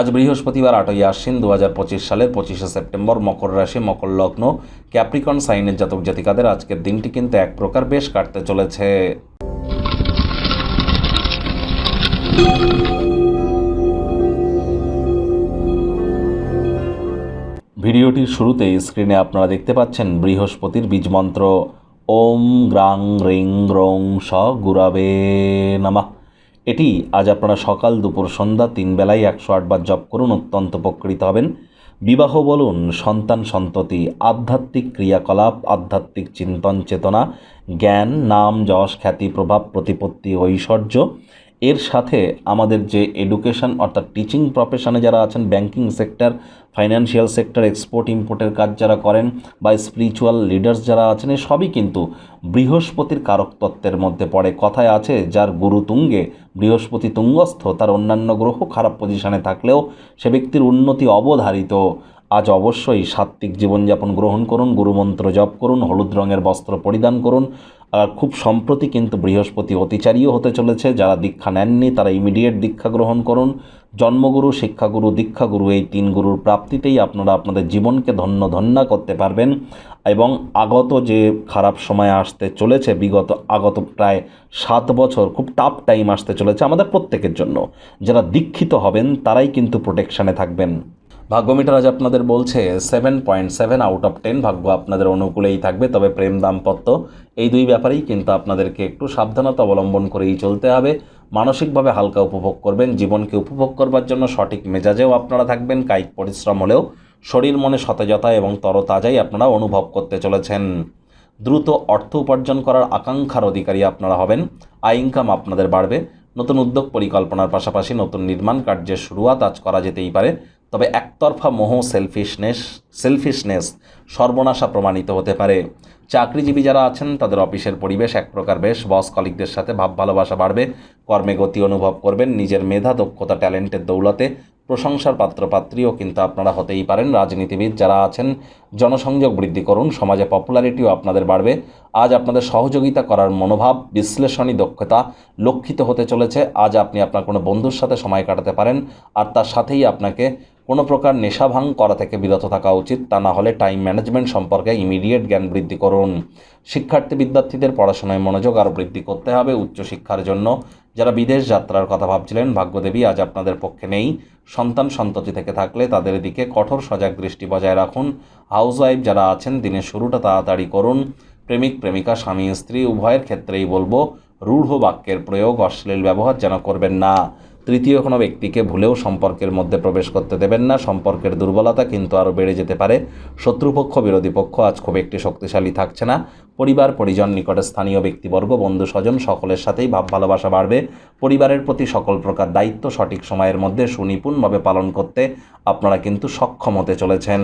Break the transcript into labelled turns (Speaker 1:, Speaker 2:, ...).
Speaker 1: আজ বৃহস্পতিবার আটই আশ্বিন দু হাজার পঁচিশ সালের পঁচিশে সেপ্টেম্বর মকর রাশি, মকর লগ্ন, ক্যাপ্রিকন, সাইনের জাতক জাতিকাদের আজকের দিনটি কিন্তু এক প্রকার বেশ কাটতে চলেছে। ভিডিওটির শুরুতেই স্ক্রিনে আপনারা দেখতে পাচ্ছেন বৃহস্পতির বীজমন্ত্র ওম গ্রাং, রিং, রং, স, গুরাবে, নমঃ। এটি আজ আপনারা সকাল দুপুর সন্ধ্যা তিন বেলায় একশো আটবার জপ করুন, অত্যন্ত উপকৃত হবেন। বিবাহ বলুন, সন্তান সন্ততি, আধ্যাত্মিক ক্রিয়াকলাপ, আধ্যাত্মিক চিন্তন চেতনা, জ্ঞান, নাম, যশ, খ্যাতি, প্রভাব, প্রতিপত্তি, ঐশ্বর্য। এর সাথে আমাদের যে এডুকেশন অর্থাৎ টিচিং প্রফেশনে যারা আছেন banking sector financial sector export ইম্পোর্টের কাজ যারা করেন বা স্পিরিচুয়াল লিডার্স যারা আছেন, এ সবই কিন্তু বৃহস্পতির কারকতত্ত্বের মধ্যে পড়ে। কথায় আছে, যার গুরু তুঙ্গে, বৃহস্পতি তুঙ্গস্থ, তার অন্যান্য গ্রহ খারাপ পজিশনে থাকলেও সে ব্যক্তির উন্নতি অবধারিত। আজ অবশ্যই সাত্ত্বিক জীবনযাপন গ্রহণ করুন, গুরুমন্ত্র জপ করুন, হলুদ রঙের বস্ত্র পরিধান করুন। আর খুব সম্প্রতি কিন্তু বৃহস্পতি অতিচারীও হতে চলেছে, যারা দীক্ষা নেননি তারা ইমিডিয়েট দীক্ষা গ্রহণ করুন। জন্মগুরু, শিক্ষাগুরু, দীক্ষাগুরু, এই তিন গুরুর প্রাপ্তিতেই আপনারা আপনাদের জীবনকে ধন্য ধন্যা করতে পারবেন। এবং আগত যে খারাপ সময় আসতে চলেছে, বিগত আগত প্রায় সাত বছর খুব টাফ টাইম আসতে চলেছে আমাদের প্রত্যেকের জন্য। যারা দীক্ষিত হবেন তারাই কিন্তু প্রোটেকশানে থাকবেন। ভাগ্যমিটার আজ আপনাদের বলছে seven point seven out of ten ভাগ্য আপনাদের অনুকূলেই থাকবে, তবে প্রেম দাম্পত্য, এই দুই ব্যাপারেই কিন্তু আপনাদেরকে একটু সাবধানতা অবলম্বন করেই চলতে হবে। মানসিকভাবে হালকা উপভোগ করবেন, জীবনকে উপভোগ করবার জন্য সঠিক মেজাজেও আপনারা থাকবেন, কায়িক পরিশ্রম হলেও শরীর মনে সতেজতা এবং তরতাজাই আপনারা অনুভব করতে চলেছেন। দ্রুত অর্থ উপার্জন করার আকাঙ্ক্ষার অধিকারী আপনারা হবেন, আয় ইনকাম আপনাদের বাড়বে। নতুন উদ্যোগ পরিকল্পনার পাশাপাশি নতুন নির্মাণ কার্যের শুরুয়াত আজ করা যেতেই পারে। তবে একতরফা মোহ সেলফিশনেস সেলফিশনেস সর্বনাশা প্রমাণিত হতে পারে। চাকরিজীবী যারা আছেন, তাদের অফিসের পরিবেশ এক প্রকার বেশ। বস কলিকদের সাথে ভাব ভালোবাসা বাড়বে। কর্মে গতি অনুভব করবেন। নিজের মেধা, দক্ষতা, ট্যালেন্টের দৌলতে প্রশংসার পাত্রপাত্রীও কিন্তু আপনারা হতেই পারেন। রাজনীতিবিদ যারা আছেন, জনসংযোগ বৃদ্ধি করুন। সমাজে পপুলারিটিও আপনাদের বাড়বে। আজ আপনাদের সহযোগিতা করার মনোভাব, বিশ্লেষণী দক্ষতা লক্ষিত হতে চলেছে। আজ আপনি আপনার কোনো বন্ধুর সাথে সময় কাটাতে পারেন। আর তার সাথেই আপনাকে কোনো প্রকার নেশাভাং করা থেকে বিরত থাকা উচিত, তা না হলে টাইম ম্যানেজমেন্ট সম্পর্কে ইমিডিয়েট জ্ঞান বৃদ্ধি করুন। শিক্ষার্থী বিদ্যার্থীদের পড়াশোনায় মনোযোগ আরও বৃদ্ধি করতে হবে উচ্চশিক্ষার জন্য। যারা বিদেশ যাত্রার কথা ভাবছিলেন, ভাগ্যদেবী আজ আপনাদের পক্ষে নেই। সন্তান সন্ততি থেকে থাকলে তাদের দিকে কঠোর সজাগ দৃষ্টি বজায় রাখুন। হাউস ওয়াইফ যারা আছেন, দিনের শুরুটা তাড়াতাড়ি করুন। প্রেমিক, প্রেমিকা, স্বামী, স্ত্রী, উভয়ের ক্ষেত্রেই বলব, রূঢ় বাক্যের প্রয়োগ, অশ্লীল ব্যবহার যেন করবেন না। তৃতীয় কোনো ব্যক্তিকে ভুলেও সম্পর্কের মধ্যে প্রবেশ করতে দেবেন না। সম্পর্কের দুর্বলতা কিন্তু আরও বেড়ে যেতে পারে। শত্রুপক্ষ, বিরোধী পক্ষ আজ খুব একটি শক্তিশালী থাকছে না। পরিবার, পরিজন, নিকটে স্থানীয় ব্যক্তিবর্গ, বন্ধু, স্বজন সকলের সাথেই ভাব ভালোবাসা বাড়বে। পরিবারের প্রতি সকল প্রকার দায়িত্ব সঠিক সময়ের মধ্যে সুনিপুণভাবে পালন করতে আপনারা কিন্তু সক্ষম হতে চলেছেন।